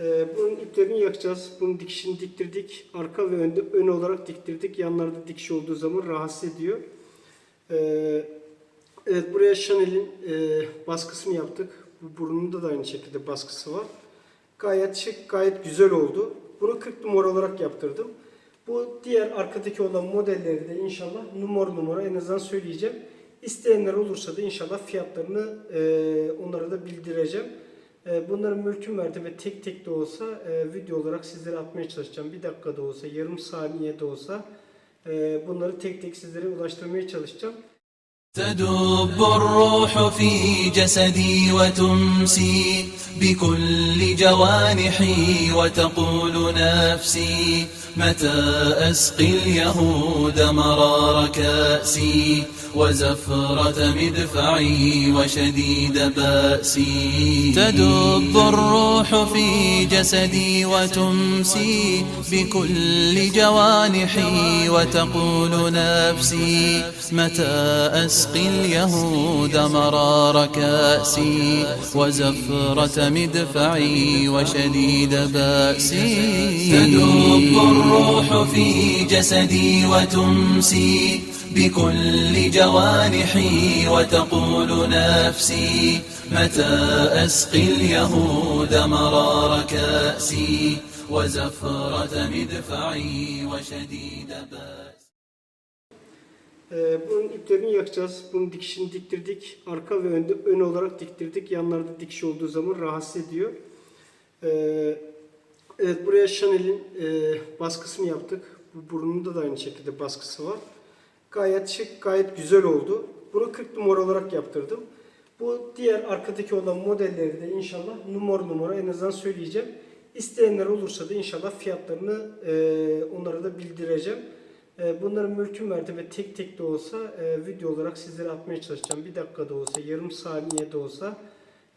Ee, bunun iplerini yakacağız. Bunun dikişini diktirdik. Arka ve önde, ön olarak diktirdik. Yanlarda dikiş olduğu zaman rahatsız ediyor. Ee, evet buraya Chanel'in e, baskısını yaptık. Bu burnunda da aynı şekilde baskısı var. Gayet şık, gayet güzel oldu. Bunu 40 numara olarak yaptırdım. Bu diğer arkadaki olan modelleri de inşallah numara numara en azından söyleyeceğim. İsteyenler olursa da inşallah fiyatlarını e, onlara da bildireceğim. E, bunların mümkün mertebe tek tek de olsa e, video olarak sizlere atmaya çalışacağım. Bir dakika da olsa, yarım saniye de olsa e, bunları tek tek sizlere ulaştırmaya çalışacağım. تدب الروح في جسدي وتمسي بكل جوانحي وتقول نفسي متى أسقي اليهود مرار كأسي وزفرة مدفعي وشديد بأسي. تدب الروح في جسدي وتمسي بكل جوانحي وتقول نفسي متى أسقي اليهود مرار كأسي وزفرة مدفعي وشديد بأسي. تدب الروح في جسدي وتمسي بكل جوانحي وتقول نفسي متى أسقي اليهود مرار كأسي وزفرة مدفعي وشديد بأسي Ee, bunun iplerini yakacağız. Bunun dikişini diktirdik. Arka ve önde, ön olarak diktirdik. Yanlarda dikiş olduğu zaman rahatsız ediyor. Ee, evet buraya Chanel'in e, baskısını yaptık. Bu burnunda da aynı şekilde baskısı var. Gayet şık, gayet güzel oldu. Bunu 40 numara olarak yaptırdım. Bu diğer arkadaki olan modelleri de inşallah numara numara en azından söyleyeceğim. İsteyenler olursa da inşallah fiyatlarını e, onlara da bildireceğim. E, bunların mümkün mertebe tek tek de olsa e, video olarak sizlere atmaya çalışacağım. Bir dakika da olsa, yarım saniye de olsa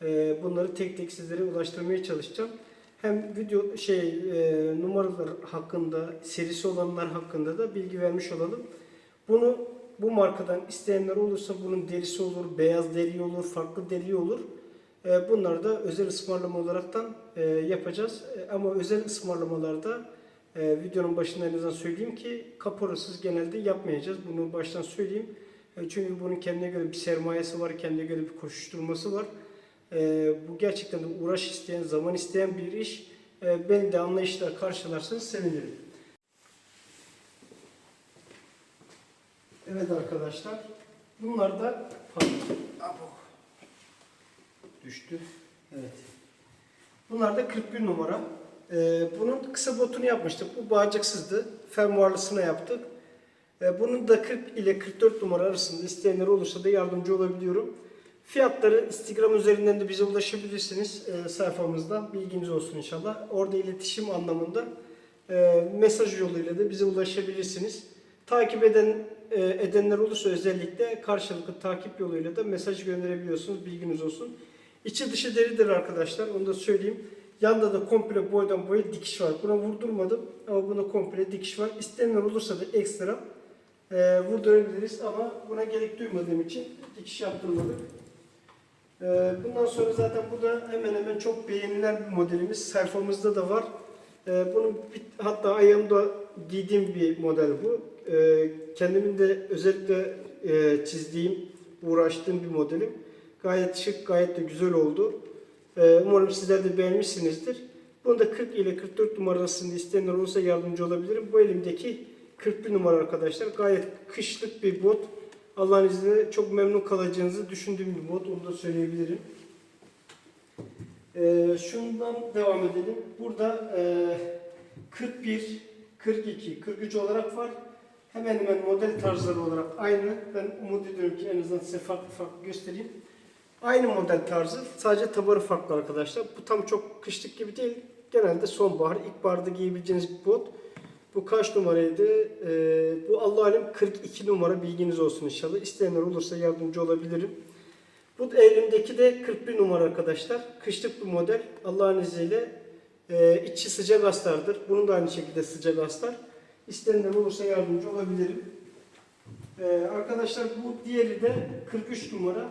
e, bunları tek tek sizlere ulaştırmaya çalışacağım. Hem video şey e, numaralar hakkında, serisi olanlar hakkında da bilgi vermiş olalım. Bunu bu markadan isteyenler olursa bunun derisi olur, beyaz deri olur, farklı deri olur. E, bunları da özel ısmarlama olaraktan e, yapacağız. E, ama özel ısmarlamalarda e, videonun başında en azından söyleyeyim ki kaporasız genelde yapmayacağız. Bunu baştan söyleyeyim. E, çünkü bunun kendine göre bir sermayesi var, kendine göre bir koşuşturması var. E, bu gerçekten de uğraş isteyen, zaman isteyen bir iş. E, beni de anlayışla karşılarsanız sevinirim. Evet arkadaşlar. Bunlar da. Düştü. Evet. Bunlar da 41 numara. Ee, bunun kısa botunu yapmıştık. Bu bağcıksızdı. Fermuarlısına yaptık. Ee, bunun da 40 ile 44 numara arasında isteyenler olursa da yardımcı olabiliyorum. Fiyatları Instagram üzerinden de bize ulaşabilirsiniz e, sayfamızda. Bilginiz olsun inşallah. Orada iletişim anlamında e, mesaj yoluyla da bize ulaşabilirsiniz. Takip eden e, edenler olursa özellikle karşılıklı takip yoluyla da mesaj gönderebiliyorsunuz. Bilginiz olsun. İçi dışı deridir arkadaşlar. Onu da söyleyeyim. Yanda da komple boydan boya dikiş var. Buna vurdurmadım ama buna komple dikiş var. İsteyenler olursa da ekstra e, vurdurabiliriz ama buna gerek duymadığım için dikiş yaptırmadık. E, bundan sonra zaten bu da hemen hemen çok beğenilen bir modelimiz. Sayfamızda da var. E, bunun bir- hatta ayağımda giydiğim bir model bu. E, kendimin de özellikle e, çizdiğim, uğraştığım bir modelim. Gayet şık, gayet de güzel oldu. Ee, Umarım sizler de beğenmişsinizdir. Bunu da 40 ile 44 numara arasında isteyenler olursa yardımcı olabilirim. Bu elimdeki 41 numara arkadaşlar. Gayet kışlık bir bot. Allah'ın izniyle çok memnun kalacağınızı düşündüğüm bir bot. Onu da söyleyebilirim. Ee, şundan devam edelim. Burada e, 41, 42, 43 olarak var. Hemen hemen model tarzları olarak aynı. Ben umut ediyorum ki en azından size farklı farklı göstereyim. Aynı model tarzı. Sadece tabanı farklı arkadaşlar. Bu tam çok kışlık gibi değil. Genelde sonbahar, ilkbaharda giyebileceğiniz bir bot. Bu kaç numaraydı? Ee, bu Allah alem 42 numara bilginiz olsun inşallah. İsteyenler olursa yardımcı olabilirim. Bu elimdeki de 41 numara arkadaşlar. Kışlık bir model. Allah'ın izniyle e, içi sıcak astardır. Bunun da aynı şekilde sıcak astar. İsteyenler olursa yardımcı olabilirim. Ee, arkadaşlar bu diğeri de 43 numara.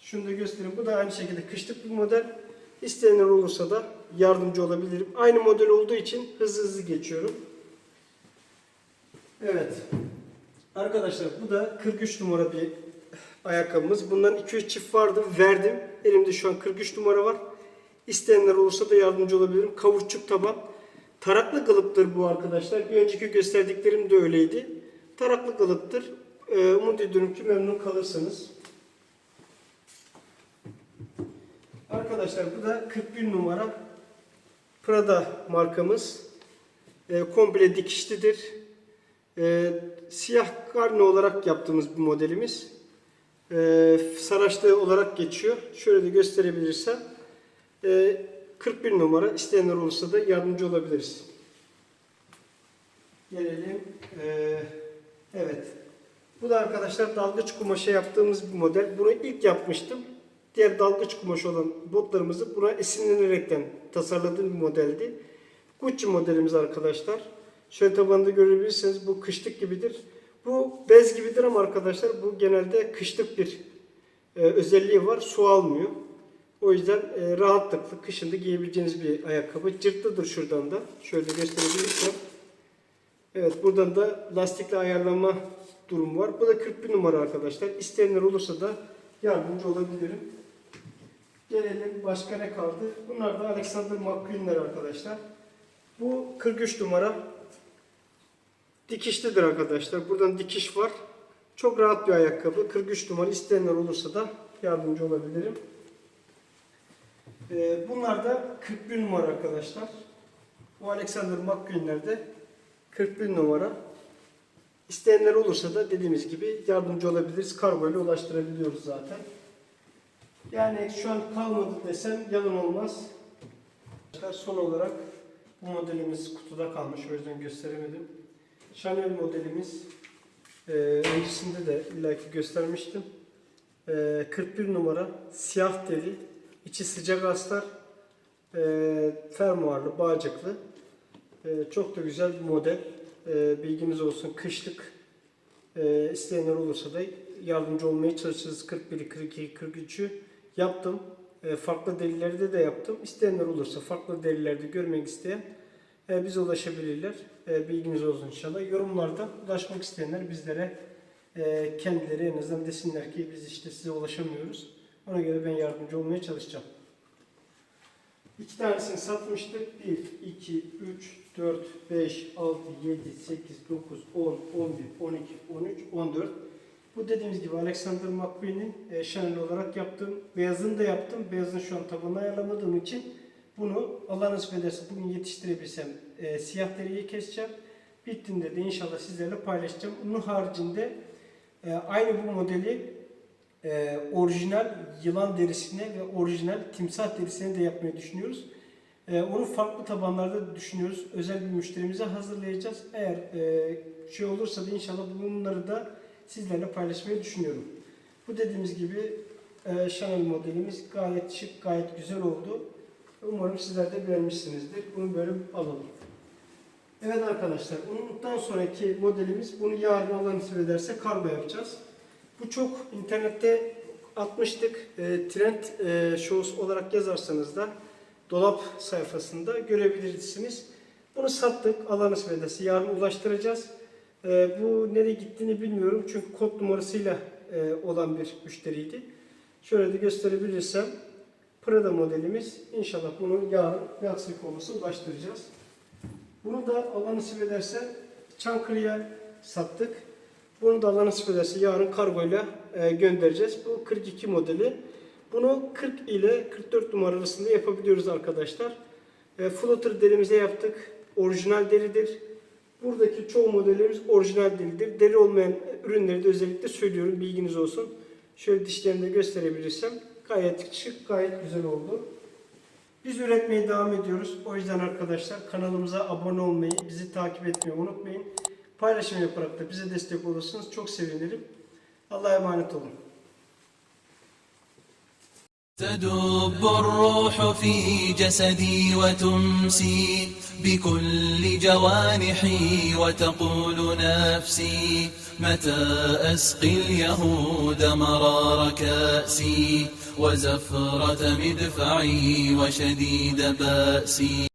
Şunu da göstereyim. Bu da aynı şekilde kışlık bir model. İsteyenler olursa da yardımcı olabilirim. Aynı model olduğu için hızlı hızlı geçiyorum. Evet. Arkadaşlar bu da 43 numara bir ayakkabımız. Bundan 2-3 çift vardı. Verdim. Elimde şu an 43 numara var. İsteyenler olursa da yardımcı olabilirim. Kavurçuk taban. Taraklı kalıptır bu arkadaşlar. Bir önceki gösterdiklerim de öyleydi. Taraklı kalıptır. Ee, umut ediyorum ki memnun kalırsınız. Arkadaşlar bu da 41 numara Prada markamız. Ee, komple dikişlidir. Ee, siyah karne olarak yaptığımız bir modelimiz. Ee, saraçlı olarak geçiyor. Şöyle de gösterebilirsem. Ee, 41 numara. İsteyenler olursa da yardımcı olabiliriz. Gelelim. Ee, evet. Bu da arkadaşlar dalgıç kumaşa yaptığımız bir model. Bunu ilk yapmıştım. Diğer dalgıç kumaşı olan botlarımızı buna esinlenerekten tasarladığım bir modeldi. Gucci modelimiz arkadaşlar. Şöyle tabanında görebilirsiniz bu kışlık gibidir. Bu bez gibidir ama arkadaşlar bu genelde kışlık bir e, özelliği var. Su almıyor. O yüzden e, rahatlıkla kışında giyebileceğiniz bir ayakkabı. Cırtlıdır şuradan da. Şöyle gösterebilirsem. Evet buradan da lastikle ayarlama durumu var. Bu da 41 numara arkadaşlar. İsteyenler olursa da yardımcı olabilirim. Gelelim başka ne kaldı? Bunlar da Alexander McQueen'ler arkadaşlar. Bu 43 numara. Dikişlidir arkadaşlar. Buradan dikiş var. Çok rahat bir ayakkabı. 43 numara isteyenler olursa da yardımcı olabilirim. Ee, bunlar da 41 numara arkadaşlar. Bu Alexander McQueen'lerde 41 numara. İsteyenler olursa da dediğimiz gibi yardımcı olabiliriz. Kargo ile ulaştırabiliyoruz zaten. Yani şu an kalmadı desem yalan olmaz. Son olarak bu modelimiz kutuda kalmış. O yüzden gösteremedim. Chanel modelimiz e, öncesinde de illaki göstermiştim. E, 41 numara siyah deri, içi sıcak astar, e, fermuarlı, bağcıklı. E, çok da güzel bir model. E, bilginiz olsun kışlık. E, isteyenler olursa da yardımcı olmaya çalışırız. 41'i, 42'yi, 43'ü yaptım. E, farklı delillerde de yaptım. İsteyenler olursa farklı delillerde görmek isteyen e, bize ulaşabilirler. E, bilginiz olsun inşallah. Yorumlarda ulaşmak isteyenler bizlere e, kendileri en azından desinler ki biz işte size ulaşamıyoruz. Ona göre ben yardımcı olmaya çalışacağım. İki tanesini satmıştık. 1, 2, 3, 4, 5, 6, 7, 8, 9, 10, 11, 12, 13, 14. Bu dediğimiz gibi Alexander McQueen'in e, Chanel olarak yaptığım, beyazını da yaptım. Beyazını şu an tabanına ayarlamadığım için bunu Allah nasip ederse bugün yetiştirebilsem e, siyah deriyi keseceğim. Bittiğinde de inşallah sizlerle paylaşacağım. Bunun haricinde e, aynı bu modeli e, orijinal yılan derisine ve orijinal timsah derisine de yapmayı düşünüyoruz. E, onu farklı tabanlarda düşünüyoruz. Özel bir müşterimize hazırlayacağız. Eğer e, şey olursa da inşallah bunları da sizlerle paylaşmayı düşünüyorum. Bu dediğimiz gibi e, Chanel modelimiz gayet şık, gayet güzel oldu. Umarım sizler de beğenmişsinizdir. Bunu böyle alalım. Evet arkadaşlar, bundan sonraki modelimiz bunu yarın Allah nasip ederse kargo yapacağız. Bu çok internette atmıştık. E, trend e, shows olarak yazarsanız da dolap sayfasında görebilirsiniz. Bunu sattık. Allah nasip ederse yarın ulaştıracağız. E, bu nereye gittiğini bilmiyorum. Çünkü kod numarasıyla e, olan bir müşteriydi. Şöyle de gösterebilirsem Prada modelimiz. İnşallah bunu yarın bir aksilik olması ulaştıracağız. Bunu da Allah nasip ederse Çankırı'ya sattık. Bunu da Allah nasip ederse yarın kargoyla e, göndereceğiz. Bu 42 modeli. Bunu 40 ile 44 numara arasında yapabiliyoruz arkadaşlar. E, floater derimize yaptık. Orijinal deridir. Buradaki çoğu modellerimiz orijinal deridir. Deri olmayan ürünleri de özellikle söylüyorum. Bilginiz olsun. Şöyle dişlerini de gösterebilirsem. Gayet şık, gayet güzel oldu. Biz üretmeye devam ediyoruz. O yüzden arkadaşlar kanalımıza abone olmayı, bizi takip etmeyi unutmayın. Paylaşım yaparak da bize destek olursanız çok sevinirim. Allah'a emanet olun. تدب الروح في جسدي وتمسي بكل جوانحي وتقول نفسي متى أسقي اليهود مرار كأسي وزفرة مدفعي وشديد بأسي